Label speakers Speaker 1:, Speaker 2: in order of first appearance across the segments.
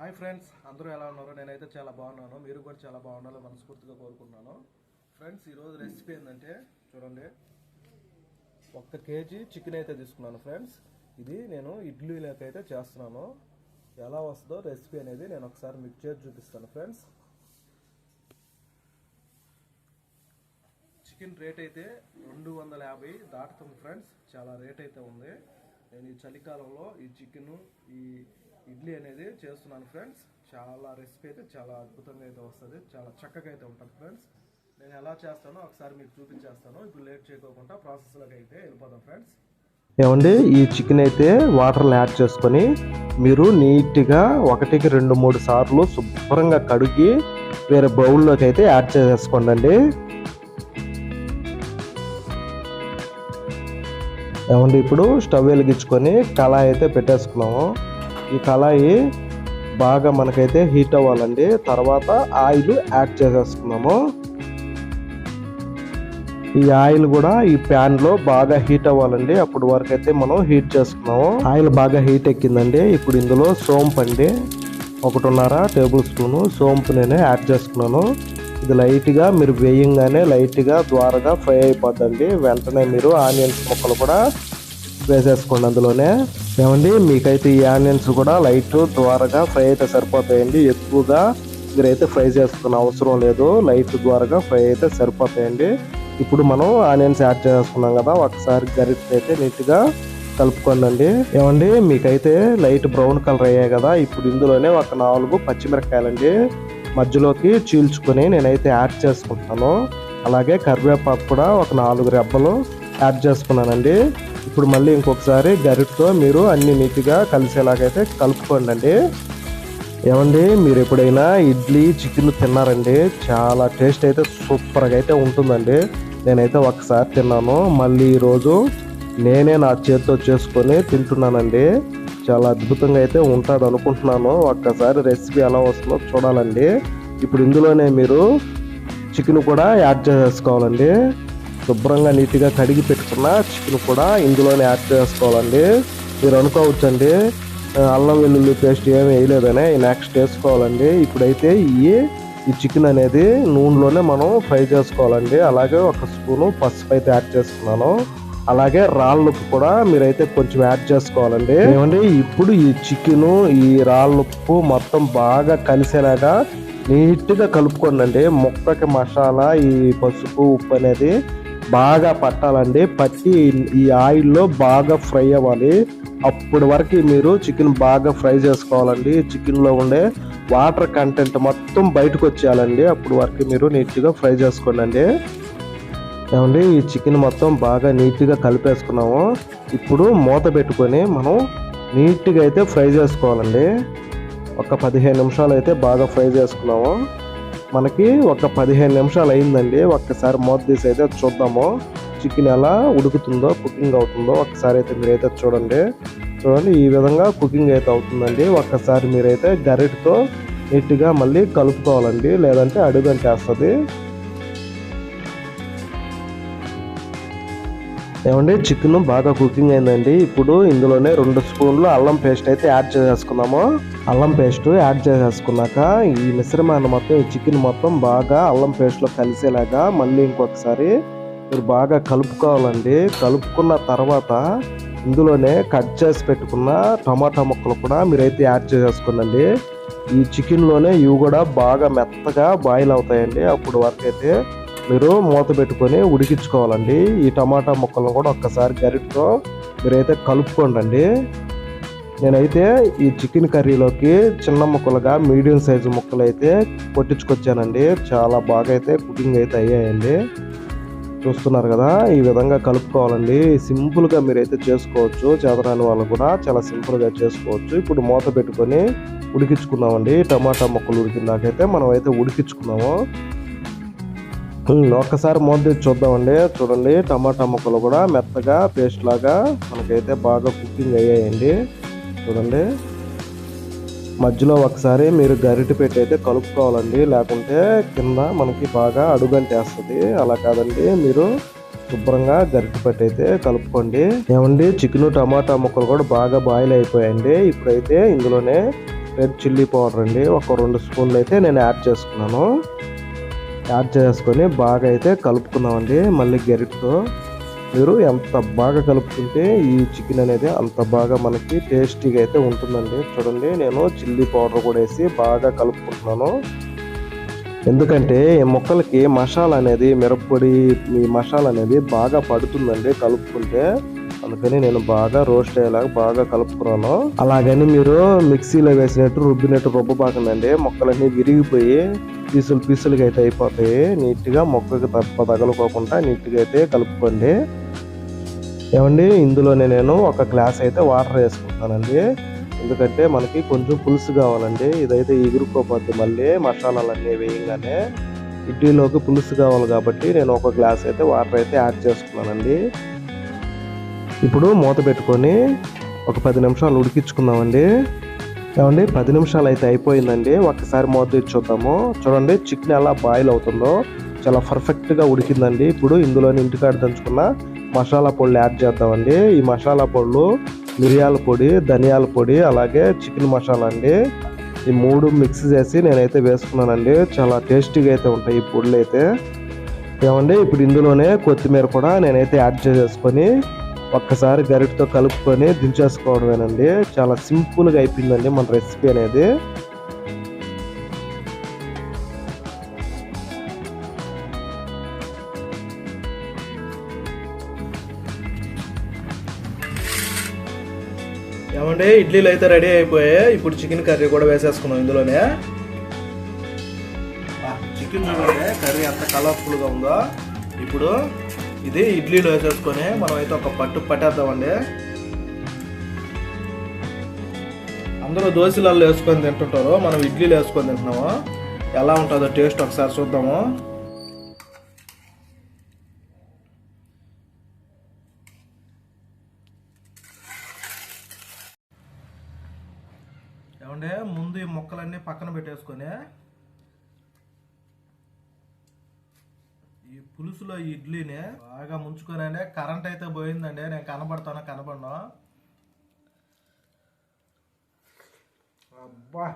Speaker 1: Hi friends అందరూ ఎలా ఉన్నారు? నేనైతే చాలా బాగున్నాను. మీరు కూడా చాలా బాగుండాలని మనస్ఫూర్తిగా కోరుకుంటున్నాను. ఫ్రెండ్స్ ఈరోజు రెసిపీ ఏంటంటే చూడండి. ఒక్క కేజీ చికెన్ అయితే తీసుకున్నాను ఫ్రెండ్స్. ఇది నేను ఇడ్లీలోకి అయితే చేస్తున్నాను. ఎలా వస్తుందో రెసిపీ అనేది నేను ఒకసారి మీకు చేసి చూపిస్తాను ఫ్రెండ్స్. చికెన్ రేట్ అయితే రెండు వందల యాభై దాటుతుంది ఫ్రెండ్స్. చాలా రేట్ అయితే ఉంది. నేను ఈ చలికాలంలో ఈ చికెన్ ఈ ఇడ్లీ అనేది చేస్తున్నాను ఫ్రెండ్స్ చాలా రెసిపీ అయితే చాలా అద్భుతంగా అయితే వస్తుంది. చాలా చక్కగా అయితే ఉంటుంది ఫ్రెండ్స్ నేను ఎలా చేస్తానో ఒకసారి మీకు చూపించేస్తాను. ఇప్పుడు లేట్ చేయకోకుండా ప్రాసెస్లోకి అయితే వెళ్ళిపోదాం ఫ్రెండ్స్ ఏమండి ఈ చికెన్ అయితే వాటర్లో యాడ్ చేసుకొని మీరు నీట్గా ఒకటికి రెండు మూడు సార్లు శుభ్రంగా కడిగి వేరే బౌల్లోకి అయితే యాడ్ చేసేసుకోండి అండి ఏమండి ఇప్పుడు స్టవ్ వెలిగించుకొని కళాయి అయితే పెట్టేసుకున్నాము. ఈ కళాయి బాగా మనకైతే హీట్ అవ్వాలండి. తర్వాత ఆయిల్ యాడ్ చేసేసుకున్నాము ఈ ఆయిల్ కూడా ఈ ప్యాన్లో బాగా హీట్ అవ్వాలండి. అప్పుడు వరకు అయితే మనం హీట్ చేసుకున్నాము. ఆయిల్ బాగా హీట్ ఎక్కిందండి. ఇప్పుడు ఇందులో సోంపు అండి. ఒకటిన్నర టేబుల్ స్పూన్ సోంపు నేను యాడ్ చేసుకున్నాను. ఇది లైట్గా మీరు వేయంగానే లైట్గా ద్వారగా ఫ్రై అయిపోద్దండి. వెంటనే మీరు ఆనియన్స్ ముక్కలు కూడా వేసేసుకోండి అందులోనే. ఏమండి? మీకైతే ఈ ఆనియన్స్ కూడా లైట్ ద్వారగా ఫ్రై అయితే సరిపోతాయండి. ఎక్కువగా మీరైతే ఫ్రై చేసుకున్న అవసరం లేదు. లైట్ ద్వారాగా ఫ్రై అయితే సరిపోతాయండి. ఇప్పుడు మనం ఆనియన్స్ యాడ్ చేసుకున్నాం కదా ఒకసారి గరిటె అయితే నీట్గా కలుపుకోండి ఏమండి? మీకైతే లైట్ బ్రౌన్ కలర్ అయ్యాయి కదా ఇప్పుడు ఇందులోనే ఒక నాలుగు పచ్చిమిరపకాయలండి. మధ్యలోకి చీల్చుకొని నేనైతే యాడ్ చేసుకుంటాను. అలాగే కరివేపాకు కూడా ఒక నాలుగు రెబ్బలు యాడ్ చేసుకున్నానండి. ఇప్పుడు మళ్ళీ ఇంకొకసారి గరిటతో మీరు అన్ని నీట్గా కలిసేలాగైతే కలుపుకోండి అండి ఏమండి మీరు ఎప్పుడైనా ఇడ్లీ చికెన్ తిన్నారండి? చాలా టేస్ట్ అయితే సూపర్గా అయితే ఉంటుందండి. నేనైతే ఒకసారి తిన్నాను. మళ్ళీ ఈరోజు నేనే నా చేతితో చేసుకొని తింటున్నానండి. చాలా అద్భుతంగా అయితే ఉంటుంది అనుకుంటున్నాను. ఒక్కసారి రెసిపీ ఎలా వస్తుందో చూడాలండి. ఇప్పుడు ఇందులోనే మీరు చికెన్ కూడా యాడ్ చేసేసుకోవాలండి శుభ్రంగా నీట్గా కడిగి పెట్టుకున్న చికెన్ కూడా ఇందులోనే యాడ్ చేసుకోవాలండి. మీరు అనుకోవచ్చండి. అల్లం వెల్లుల్లి పేస్ట్ ఏమి వేయలేదని నెక్స్ట్ వేసుకోవాలండి. ఇప్పుడైతే ఈ ఈ చికెన్ అనేది నూనెలోనే మనం ఫ్రై చేసుకోవాలండి. అలాగే ఒక స్పూను పసుపు అయితే యాడ్ చేసుకున్నాను. అలాగే రాళ్ళుప్పు కూడా మీరైతే కొంచెం యాడ్ చేసుకోవాలండి. ఏమండి? ఇప్పుడు ఈ చికెన్ ఈ రాళ్ళుప్పు మొత్తం బాగా కలిసేలాగా నీట్గా కలుపుకోండి అండి ముక్కకి మసాలా ఈ పసుపు ఉప్పు అనేది బాగా పట్టాలండి. పట్టి ఈ ఆయిల్లో బాగా ఫ్రై అవ్వాలి. అప్పటి వరకు మీరు చికెన్ బాగా ఫ్రై చేసుకోవాలండి. చికెన్లో ఉండే వాటర్ కంటెంట్ మొత్తం బయటకు వచ్చేయాలండి. అప్పుడు వరకు మీరు నీట్గా ఫ్రై చేసుకోండి ఏమండి ఈ చికెన్ మొత్తం బాగా నీట్గా కలిపేసుకున్నాము. ఇప్పుడు మూత పెట్టుకొని మనం నీట్గా అయితే ఫ్రై చేసుకోవాలండి. ఒక పదిహేను నిమిషాలు అయితే బాగా ఫ్రై చేసుకున్నాము. మనకి ఒక పదిహేను నిమిషాలు అయిందండి. ఒక్కసారి మూత తీసి అయితే చూద్దాము. చికెన్ ఎలా ఉడుకుతుందో కుకింగ్ అవుతుందో ఒకసారి అయితే మీరైతే చూడండి. చూడండి ఈ విధంగా కుకింగ్ అయితే అవుతుందండి. ఒక్కసారి మీరైతే గరిటతో నీట్గా మళ్ళీ కలుపుకోవాలండి. లేదంటే అడుగంటేస్తుంది. ఏమండి చికెన్ బాగా కుకింగ్ అయిందండి. ఇప్పుడు ఇందులోనే రెండు స్పూన్లు అల్లం పేస్ట్ అయితే యాడ్ చేసేసుకున్నాము. అల్లం పేస్ట్ యాడ్ చేసేసుకున్నాక ఈ మిశ్రమాన్ని మొత్తం ఈ చికెన్ మొత్తం బాగా అల్లం పేస్ట్లో కలిసేలాగా మళ్ళీ ఇంకొకసారి మీరు బాగా కలుపుకోవాలండి. కలుపుకున్న తర్వాత ఇందులోనే కట్ చేసి పెట్టుకున్న టమాటా ముక్కలు కూడా మీరైతే యాడ్ చేసేసుకోనండి ఈ చికెన్లోనే ఇవి కూడా బాగా మెత్తగా బాయిల్ అవుతాయండి. అప్పుడు వరకు అయితే మీరు మూత పెట్టుకొని ఉడికించుకోవాలండి. ఈ టమాటా ముక్కలను కూడా ఒక్కసారి గరిటతో మీరైతే కలుపుకోండి నేనైతే ఈ చికెన్ కర్రీలోకి చిన్న ముక్కలుగా మీడియం సైజు ముక్కలు అయితే కొట్టించుకొచ్చానండి. చాలా బాగా అయితే కుకింగ్ అయితే అయ్యాయండి. చూస్తున్నారు కదా ఈ విధంగా కలుపుకోవాలండి. సింపుల్గా మీరైతే చేసుకోవచ్చు. చేతరాని వాళ్ళు కూడా చాలా సింపుల్గా చేసుకోవచ్చు. ఇప్పుడు మూత పెట్టుకొని ఉడికించుకున్నామండి టమాటా ముక్కలు ఉడికిందాకైతే మనం అయితే ఉడికించుకున్నాము. ఒక్కసారి మూత చూద్దామండి. చూడండి టమాటా ముక్కలు కూడా మెత్తగా పేస్ట్ లాగా మనకైతే బాగా కుకింగ్ అయ్యాయండి. చూడండి. మధ్యలో ఒకసారి మీరు గరిటె పెట్టి అయితే కలుపుకోవాలండి. లేకుంటే కింద మనకి బాగా అడుగంటేస్తుంది. అలా కాదండి మీరు శుభ్రంగా గరిటె పెట్టి అయితే కలుపుకోండి. ఏమండి చికెన్ టమాటా ముక్కలు కూడా బాగా బాయిల్ అయిపోయాయండి. ఇప్పుడైతే ఇందులోనే రెడ్ చిల్లీ పౌడర్ అండి. ఒక రెండు స్పూన్లు అయితే నేను యాడ్ చేసుకున్నాను. యాడ్ చేసుకొని బాగా అయితే కలుపుకున్నామండి మళ్ళీ గరిటతో. మీరు ఎంత బాగా కలుపుకుంటే ఈ చికెన్ అనేది అంత బాగా మనకి టేస్టీగా అయితే ఉంటుందండి. చూడండి నేను చిల్లీ పౌడర్ కూడా వేసి బాగా కలుపుకుంటున్నాను. ఎందుకంటే ఈ మొక్కలకి మసాలా అనేది మిరప్పొడి ఈ మసాలా అనేది బాగా పడుతుందండి కలుపుకుంటే. అందుకని నేను బాగా రోస్ట్ అయ్యేలాగా బాగా కలుపుకున్నాను. అలాగని మీరు మిక్సీలో వేసినట్టు రుబ్బినట్టు రుబ్బబాకండి మొక్కలన్నీ విరిగిపోయి పీసులు పీసులుగా అయితే అయిపోతాయి. నీట్గా మొక్కకి తప్ప తగలుకోకుండా నీట్గా అయితే కలుపుకోండి. ఏమండి? ఇందులోనే నేను ఒక గ్లాస్ అయితే వాటర్ వేసుకుంటానండి. ఎందుకంటే మనకి కొంచెం పులుసు కావాలండి. ఇదైతే ఎగురుకోపోద్ది మళ్ళీ మసాలాలన్నీ వేయంగానే ఇడ్లీలోకి పులుసు కావాలి కాబట్టి నేను ఒక గ్లాస్ అయితే వాటర్ అయితే యాడ్ చేసుకున్నానండి. ఇప్పుడు మూత పెట్టుకొని ఒక పది నిమిషాలు ఉడికించుకుందామండి. ఏమండి? పది నిమిషాలు అయితే అయిపోయిందండి. ఒక్కసారి మూత తెచ్చి చూద్దాము. చూడండి చికెన్ ఎలా బాయిల్ అవుతుందో. చాలా పర్ఫెక్ట్గా ఉడికిందండి. ఇప్పుడు ఇందులోని ఇంటికాడ దంచుకున్న మసాలా పొడులు యాడ్ చేద్దామండి. ఈ మసాలా పొడులు మిరియాల పొడి ధనియాల పొడి అలాగే చికెన్ మసాలా అండి. ఈ మూడు మిక్స్ చేసి నేనైతే వేసుకున్నానండి. చాలా టేస్టీగా అయితే ఉంటాయి ఈ పొడులు అయితే ఏమండి? ఇప్పుడు ఇందులోనే కొత్తిమీర కూడా నేనైతే యాడ్ చేసేసుకొని ఒక్కసారి గరిటతో కలుపుకొని దించేసుకోవడమేనండి. చాలా సింపుల్గా అయిపోయిందండి మన రెసిపీ అనేది.
Speaker 2: ఏమంటే ఇడ్లీలు అయితే రెడీ అయిపోయాయి. ఇప్పుడు చికెన్ కర్రీ కూడా వేసేసుకున్నాం ఇందులోనే. చికెన్ చూడండి కర్రీ ఎంత కలర్ఫుల్గా ఉందో. ఇప్పుడు ఇది ఇడ్లీలో వేసేసుకొని మనం అయితే ఒక పట్టు పట్టేద్దామండి. అందరూ దోశలలో వేసుకొని తింటుంటారు మనం ఇడ్లీలు వేసుకొని తింటున్నాము. ఎలా ఉంటుందో టేస్ట్ ఒకసారి చూద్దాము. ఏమంటే ముందు ఈ మొక్కలన్నీ పక్కన పెట్టేసుకొని ఈ పులుసులో ఈ ఇడ్లీని బాగా ముంచుకొని కరెంట్ అయితే పోయిందండి. నేను కనబడతాను? కనబడను? అబ్బా!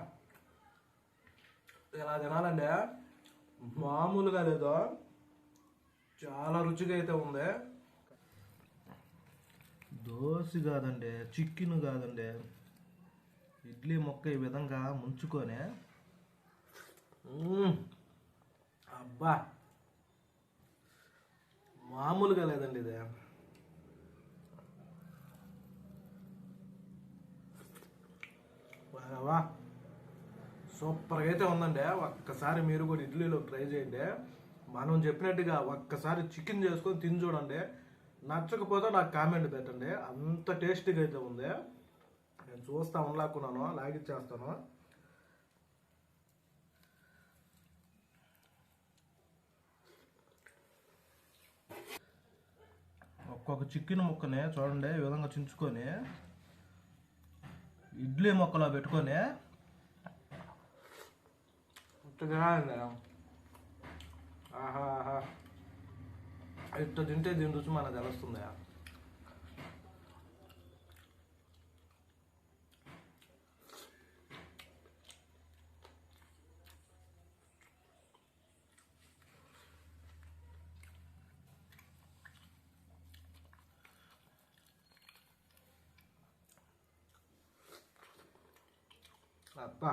Speaker 2: ఇలా తినాలండి? మామూలుగా లేదు. చాలా రుచిగా అయితే ఉంది. దోశ కాదండి చికెన్ కాదండి. ఇడ్లీ మొక్క ఈ విధంగా ముంచుకొని. అబ్బా! మామూలుగా లేదండి ఇది. వా, సూపర్గా అయితే ఉందండి. ఒక్కసారి మీరు కూడా ఇడ్లీలో ట్రై చేయండి. మనం చెప్పినట్టుగా ఒక్కసారి చికెన్ చేసుకొని తిని చూడండి. నచ్చకపోతే నాకు కామెంట్ పెట్టండి. అంత టేస్టీగా అయితే ఉంది. నేను చూస్తా ఉండలేకున్నాను లాగిచ్చేస్తాను. ఒక్కొక్క చికెన్ ముక్కని చూడండి ఈ విధంగా చించుకొని ఇడ్లీ మొక్కలో పెట్టుకొని. ఆహా ఆహా ఇట్ట తింటే దీని రుచి మనకు తెలుస్తుందా? అబ్బా.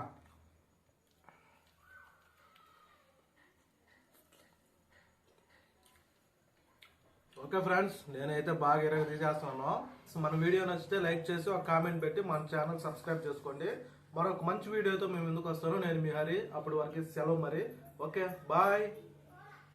Speaker 2: ఓకే ఫ్రెండ్స్ నేనైతే బాగా ఇరగ తీసేస్తున్నాను. సో మన వీడియో నచ్చితే లైక్ చేసి ఒక కామెంట్ పెట్టి మన ఛానల్ సబ్స్క్రైబ్ చేసుకోండి. మరొక మంచి వీడియోతో మేము ఎందుకు వస్తాను నేను మీ హరి. అప్పటి వరకు సెలవు మరి. Okay bye.